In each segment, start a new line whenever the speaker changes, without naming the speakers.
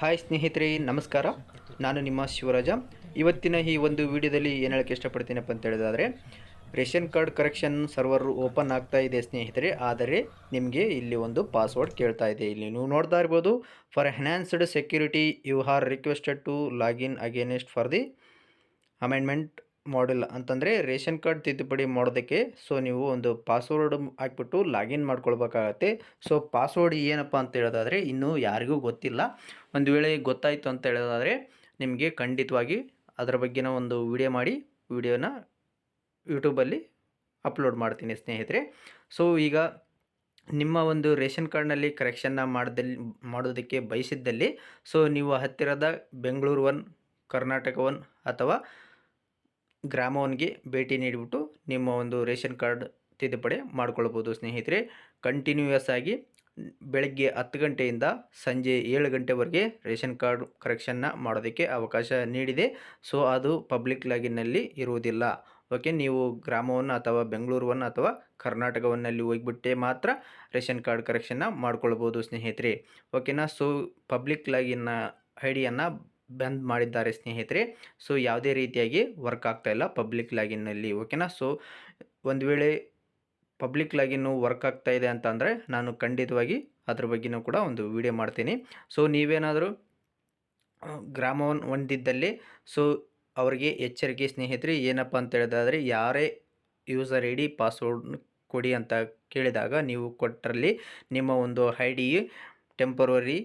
Hi ಸ್ನೇಹಿತರೆ, ನಮಸ್ಕಾರ. ನಾನು ನಿಮ್ಮ ಶಿವರಾಜ. ಇವತ್ತಿನ ಈ ಒಂದು ವಿಡಿಯೋದಲ್ಲಿ ಏನು ಹೇಳಕ್ಕೆ ಇಷ್ಟಪಡ್ತೀನಪ್ಪ ಅಂತ ಹೇಳಿದಾದರೆ, ration card correction server open ಆಗ್ತಾ ಇದೆ ಸ್ನೇಹಿತರೆ. ಆದರೆ ನಿಮಗೆ ಇಲ್ಲಿ ಒಂದು ಪಾಸ್ವರ್ಡ್ ಕೇಳ್ತಾ ಇದೆ. ಇಲ್ಲಿ ನೀವು ನೋಡ್ತಾ ಇರ್ಬೋದು for enhanced security you are requested to login against for the amendment ಮಾಡಿಲ್ಲ. ಅಂತಂದರೆ ರೇಷನ್ ಕಾರ್ಡ್ ತಿದ್ದುಪಡಿ ಮಾಡೋದಕ್ಕೆ ಸೊ ನೀವು ಒಂದು ಪಾಸ್ವರ್ಡ್ ಹಾಕ್ಬಿಟ್ಟು ಲಾಗಿನ್ ಮಾಡ್ಕೊಳ್ಬೇಕಾಗತ್ತೆ. ಸೊ ಪಾಸ್ವರ್ಡ್ ಏನಪ್ಪ ಅಂತ ಹೇಳೋದಾದರೆ ಇನ್ನೂ ಯಾರಿಗೂ ಗೊತ್ತಿಲ್ಲ. ಒಂದು ವೇಳೆ ಗೊತ್ತಾಯಿತು ಅಂತ ಹೇಳೋದಾದರೆ ನಿಮಗೆ ಖಂಡಿತವಾಗಿ ಅದರ ಬಗ್ಗೆನ ಒಂದು ವಿಡಿಯೋ ಮಾಡಿ, ವಿಡಿಯೋನ ಯೂಟ್ಯೂಬಲ್ಲಿ ಅಪ್ಲೋಡ್ ಮಾಡ್ತೀನಿ ಸ್ನೇಹಿತರೆ. ಸೊ ಈಗ ನಿಮ್ಮ ಒಂದು ರೇಷನ್ ಕಾರ್ಡ್ನಲ್ಲಿ ಕರೆಕ್ಷನ್ನ ಮಾಡ್ದಲ್ಲಿ, ಮಾಡೋದಕ್ಕೆ ಬಯಸಿದ್ದಲ್ಲಿ ಸೊ ನೀವು ಹತ್ತಿರದ ಬೆಂಗಳೂರು ಒನ್, ಕರ್ನಾಟಕ ಒನ್ ಅಥವಾ ಗ್ರಾಮ ಒನ್ಗೆ ಭೇಟಿ ನೀಡಿಬಿಟ್ಟು ನಿಮ್ಮ ಒಂದು ರೇಷನ್ ಕಾರ್ಡ್ ತಿದ್ದುಪಡಿ ಮಾಡ್ಕೊಳ್ಬೋದು ಸ್ನೇಹಿತರೆ. ಕಂಟಿನ್ಯೂಯಸ್ ಆಗಿ ಬೆಳಗ್ಗೆ ಹತ್ತು ಗಂಟೆಯಿಂದ ಸಂಜೆ ಏಳು ಗಂಟೆವರೆಗೆ ರೇಷನ್ ಕಾರ್ಡ್ ಕರೆಕ್ಷನ್ನ ಮಾಡೋದಕ್ಕೆ ಅವಕಾಶ ನೀಡಿದೆ. ಸೊ, ಅದು ಪಬ್ಲಿಕ್ ಲಾಗಿನಲ್ಲಿ ಇರುವುದಿಲ್ಲ. ಓಕೆ, ನೀವು ಗ್ರಾಮವನ್ನು ಅಥವಾ ಬೆಂಗಳೂರವನ್ನು ಅಥವಾ ಕರ್ನಾಟಕವನ್ನಲ್ಲಿ ಹೋಗಿಬಿಟ್ಟೆ ಮಾತ್ರ ರೇಷನ್ ಕಾರ್ಡ್ ಕರೆಕ್ಷನ್ನ ಮಾಡ್ಕೊಳ್ಬೋದು ಸ್ನೇಹಿತರೆ. ಓಕೆನಾ, ಸೊ, ಪಬ್ಲಿಕ್ ಲಾಗಿನ್ನ ಐಡಿಯನ್ನು ಡಿಯನ್ನು ಬಂದ್ ಮಾಡಿದ್ದಾರೆ ಸ್ನೇಹಿತರೆ. ಸೊ ಯಾವುದೇ ರೀತಿಯಾಗಿ ವರ್ಕ್ ಆಗ್ತಾ ಇಲ್ಲ ಪಬ್ಲಿಕ್ ಲಾಗಿನ್ನಲ್ಲಿ ಓಕೆನಾ ಸೊ ಒಂದು ವೇಳೆ ಪಬ್ಲಿಕ್ ಲಾಗಿನ್ನು ವರ್ಕ್ ಆಗ್ತಾ ಇದೆ ಅಂತ ಅಂದರೆ ನಾನು ಖಂಡಿತವಾಗಿ ಅದ್ರ ಬಗ್ಗೆನೂ ಕೂಡ ಒಂದು ವಿಡಿಯೋ ಮಾಡ್ತೀನಿ. ಸೊ ನೀವೇನಾದರೂ ಗ್ರಾಮವನ್ನು ಹೊಂದಿದ್ದಲ್ಲಿ ಸೊ ಅವರಿಗೆ ಎಚ್ಚರಿಕೆ ಸ್ನೇಹಿತರೆ, ಏನಪ್ಪ ಅಂತ ಹೇಳಿದಾದರೆ, ಯಾರೇ ಯೂಸರ್ ಐ ಡಿ ಪಾಸ್ವರ್ಡ್ ಕೊಡಿ ಅಂತ ಕೇಳಿದಾಗ ನೀವು ಕೊಟ್ಟರಲ್ಲಿ ನಿಮ್ಮ ಒಂದು ಐ ಡಿ ಟೆಂಪರರಿ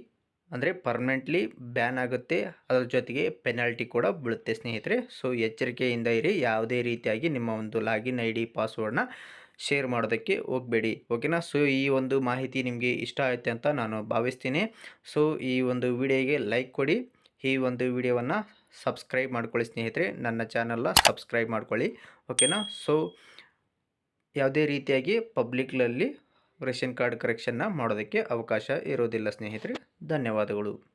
ಅಂದರೆ ಪರ್ಮನೆಂಟ್ಲಿ ಬ್ಯಾನ್ ಆಗುತ್ತೆ. ಅದರ ಜೊತೆಗೆ ಪೆನಾಲ್ಟಿ ಕೂಡ ಬೀಳುತ್ತೆ ಸ್ನೇಹಿತರೆ. ಸೊ ಎಚ್ಚರಿಕೆಯಿಂದ ಇರಿ. ಯಾವುದೇ ರೀತಿಯಾಗಿ ನಿಮ್ಮ ಒಂದು ಲಾಗಿನ್ ಐ ಡಿ ಪಾಸ್ವರ್ಡ್ನ ಶೇರ್ ಮಾಡೋದಕ್ಕೆ ಹೋಗಬೇಡಿ. ಓಕೆನಾ ಸೊ ಈ ಒಂದು ಮಾಹಿತಿ ನಿಮಗೆ ಇಷ್ಟ ಆಯಿತು ಅಂತ ನಾನು ಭಾವಿಸ್ತೀನಿ. ಸೊ ಈ ಒಂದು ವಿಡಿಯೋಗೆ ಲೈಕ್ ಕೊಡಿ. ಈ ಒಂದು ವಿಡಿಯೋವನ್ನು ಸಬ್ಸ್ಕ್ರೈಬ್ ಮಾಡ್ಕೊಳ್ಳಿ ಸ್ನೇಹಿತರೆ. ನನ್ನ ಚಾನಲ್ನ ಸಬ್ಸ್ಕ್ರೈಬ್ ಮಾಡ್ಕೊಳ್ಳಿ. ಓಕೆನಾ ಸೊ ಯಾವುದೇ ರೀತಿಯಾಗಿ ಪಬ್ಲಿಕ್ನಲ್ಲಿ ರೇಷನ್ ಕಾರ್ಡ್ ಕರೆಕ್ಷನ್ನ ಮಾಡೋದಕ್ಕೆ ಅವಕಾಶ ಇರೋದಿಲ್ಲ ಸ್ನೇಹಿತರೆ. ಧನ್ಯವಾದಗಳು.